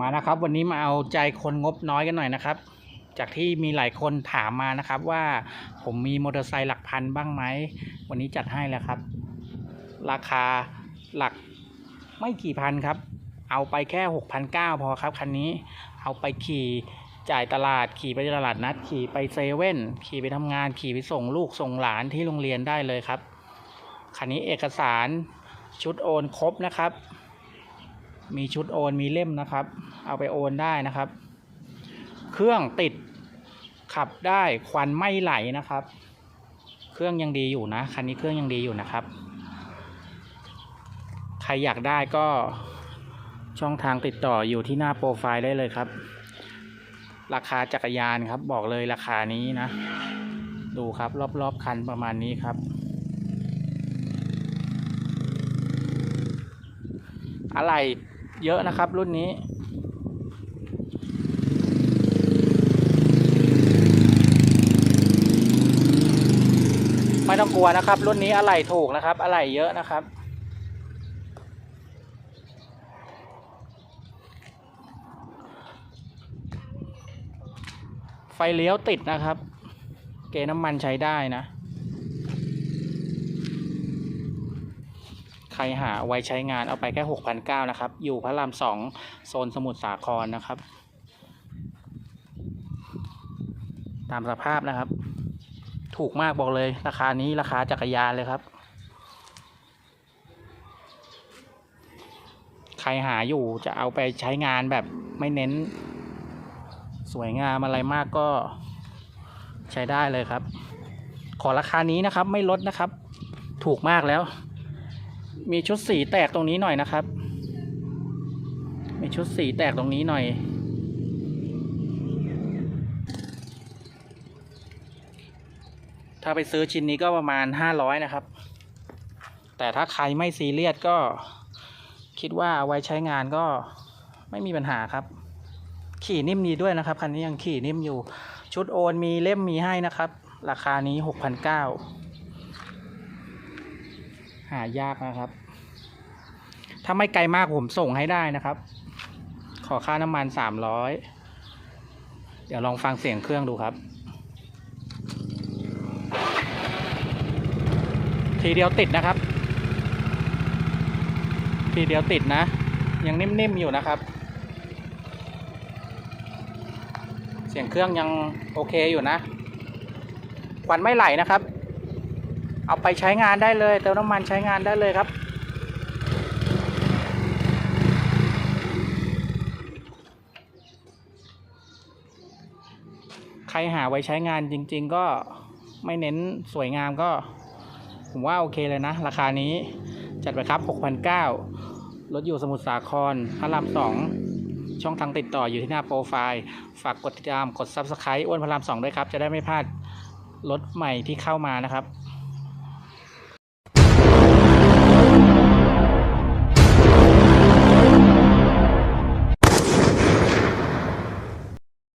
มาแล้วครับ วันนี้มาเอาใจคนงบน้อยกันหน่อยนะครับ จากที่มีหลายคนถามมานะครับ ว่าผมมีมอเตอร์ไซค์หลักพันบ้างไหมวันนี้จัดให้แล้วครับ ราคาหลักไม่กี่พันครับ เอาไปแค่หกพันเก้าพอครับคันนี้เอาไปขี่จ่ายตลาดขี่ไปตลาดนัด ขี่ไปเซเว่นขี่ไปทำงานขี่ไปส่งลูกส่งหลานที่โรงเรียนได้เลยครับคันนี้เอกสารชุดโอนครบนะครับ มีชุดโอนมีเล่มนะครับ เอาไปโอนได้นะครับ เครื่องติดขับได้ควันไม่ไหลนะครับ เครื่องยังดีอยู่นะคันนี้เครื่องยังดีอยู่นะครับ ใครอยากได้ก็ช่องทางติดต่ออยู่ที่หน้าโปรไฟล์ได้เลยครับ ราคาจักรยานครับ บอกเลยราคานี้นะ ดูครับรอบๆคันประมาณนี้ครับอะไร เยอะนะครับรุ่นนี้ ไม่ต้องกลัวนะครับ รุ่นนี้อะไหล่ถูกนะครับอะไหล่เยอะนะครับ ไฟเลี้ยวติดนะครับ เกน้ำมันใช้ได้นะ ใครหาไว้ใช้งานเอาไปแค่หกพันเก้านะครับ อยู่พระรามสองโซนสมุทรสาครนะครับ ตามสภาพนะครับ ถูกมากบอกเลย ราคานี้ราคาจักรยานเลยครับ ใครหาอยู่จะเอาไปใช้งานแบบไม่เน้น สวยงามอะไรมากก็ใช้ได้เลยครับ ขอราคานี้นะครับไม่ลดนะครับ ถูกมากแล้ว มีชุดสีแตกตรงนี้หน่อยนะครับ มีชุดสีแตกตรงนี้หน่อย ถ้าไปซื้อชิ้นนี้ก็ประมาณห้าร้อยนะครับ แต่ถ้าใครไม่ซีเรียสก็คิดว่าเอาไว้ใช้งานก็ไม่มีปัญหาครับ ขี่นิ่มดีด้วยนะครับ คันนี้ยังขี่นิ่มอยู่ ชุดโอนมีเล่มมีให้นะครับ ราคานี้หกพันเก้า หายากนะครับ ถ้าไม่ไกลมากผมส่งให้ได้นะครับ ขอค่าน้ำมันสามร้อยเดี๋ยวลองฟังเสียงเครื่องดูครับ ทีเดียวติดนะครับ ทีเดียวติดนะ ยังนิ่มๆอยู่นะครับ เสียงเครื่องยังโอเคอยู่นะควันไม่ไหลนะครับ เอาไปใช้งานได้เลยเติมน้ำมันใช้งานได้เลยครับ ใครหาไว้ใช้งานจริง ๆ ก็ไม่เน้นสวยงามก็ ผมว่าโอเคเลยนะ ราคานี้จัดไปครับ 6,900รถอยู่สมุทรสาครพระรามสองช่องทางติดต่ออยู่ที่หน้าโปรไฟล์ ฝากกดติดตามกด Subscribe อ้วนพระรามสองด้วยครับ จะได้ไม่พลาดรถใหม่ที่เข้ามานะครับ